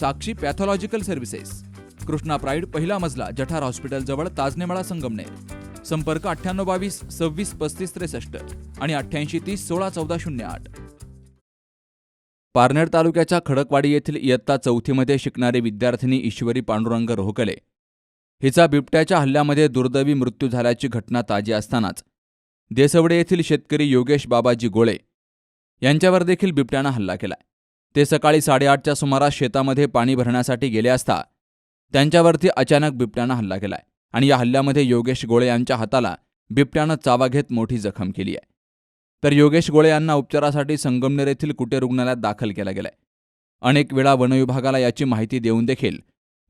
Sakshi pathological services. Krishna pride पहिला मजला जठार hospital जवळ ताजनेमाळा संगमनेर. संपर्क अठ्ठ्याण्णव बावीस सव्वीस पस्तीस त्रेसष्ट आणि अठ्ठ्याऐंशी तीस सोळा चौदा शून्य आठ. पारनेर तालुक्याच्या खडकवाडी येथील इयत्ता चौथीमध्ये शिकणारी विद्यार्थिनी ईश्वरी पांडुरंग रोहकले हिचा बिबट्याच्या हल्ल्यामध्ये दुर्दैवी मृत्यू झाल्याची घटना ताजी असतानाच देसवडे येथील शेतकरी योगेश बाबाजी गोळे यांच्यावर देखील बिबट्यानं हल्ला केलाय. ते सकाळी साडेआठच्या सुमारास शेतामध्ये पाणी भरण्यासाठी गेले असता त्यांच्यावरती अचानक बिबट्यानं हल्ला केलाय आणि या हल्ल्यामध्ये योगेश गोळे यांच्या हाताला बिबट्यानं चावा घेत मोठी जखम केली आहे. तर योगेश गोळे यांना उपचारासाठी संगमनेर येथील कुटे रुग्णालयात दाखल केला गेलाय. अनेक वेळा वनविभागाला याची माहिती देऊन देखील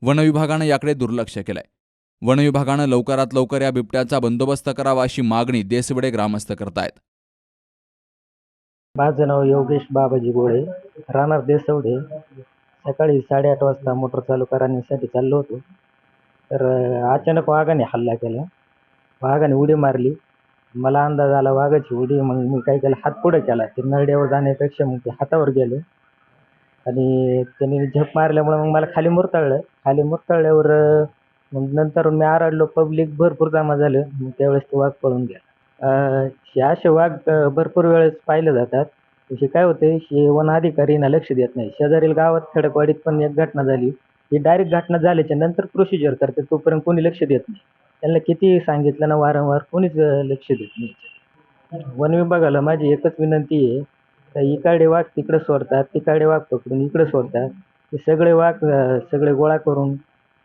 वनविभागानं याकडे दुर्लक्ष केलंय. वनविभागानं लवकरात लवकर या बिबट्याचा बंदोबस्त करावा अशी मागणी देसवडे ग्रामस्थ करतायत. माझं नाव योगेश बाबाजी गोळे. राहणार देसवडे. सकाळी साडेआठ वाजता मोटर चालू करण्यासाठी चाललो होतो. तर अचानक वाघाने हल्ला केला. वाघाने उडी मारली. मला अंदाज आला वाघाची उडी मग मी काय केलं हात पुढे केला. ते नरड्यावर जाण्यापेक्षा मग ते हातावर गेलो. आणि त्यांनी झप मारल्यामुळे मग मला खाली मुरताळलं. खाली मुरताळल्यावर मग नंतर मी आरडलो. पब्लिक भरपूर जमा झालं. मग त्यावेळेस ते वाघ पळून गेला. हे असे वाघ भरपूर वेळेस पाहिले जातात. हे काय होते हे वन अधिकारीना लक्ष देत नाही. शेजारील गावात खडकवाडीत पण एक घटना झाली. ही डायरेक्ट घटना झाल्याच्यानंतर प्रोसिजर करते तोपर्यंत कोणी लक्ष देत नाही. त्यांना किती सांगितलं ना वारंवार कोणीच लक्ष देत नाही. वन विभागाला माझी एकच विनंती आहे तर इकडे वाघ तिकडे सोडतात तिकडे वाघ पकडून इकडे सोडतात. हे सगळे वाघ सगळे गोळा करून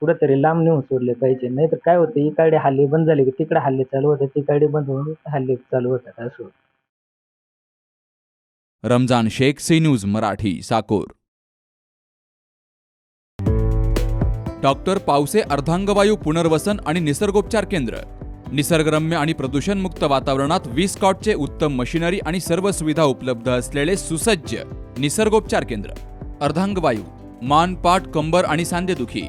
कुठेतरी लांब नेऊन सोडले पाहिजे. नाहीतर काय होतं इकडे हल्ले बंद झाले की तिकडे हल्ले चालू होतात तिकडे बंद होऊन हल्ले चालू होतात असं. रमजान शेख सी न्यूज मराठी साकोर. डॉक्टर पावसे अर्धांगवायू पुनर्वसन आणि निसर्गोपचार केंद्र. निसर्गरम्य आणि प्रदूषणमुक्त वातावरणात वीस कॉटचे उत्तम मशिनरी आणि सर्व सुविधा उपलब्ध असलेले सुसज्ज निसर्गोपचार केंद्र. अर्धांगवायू मान पाठ कंबर आणि सांधेदुखी.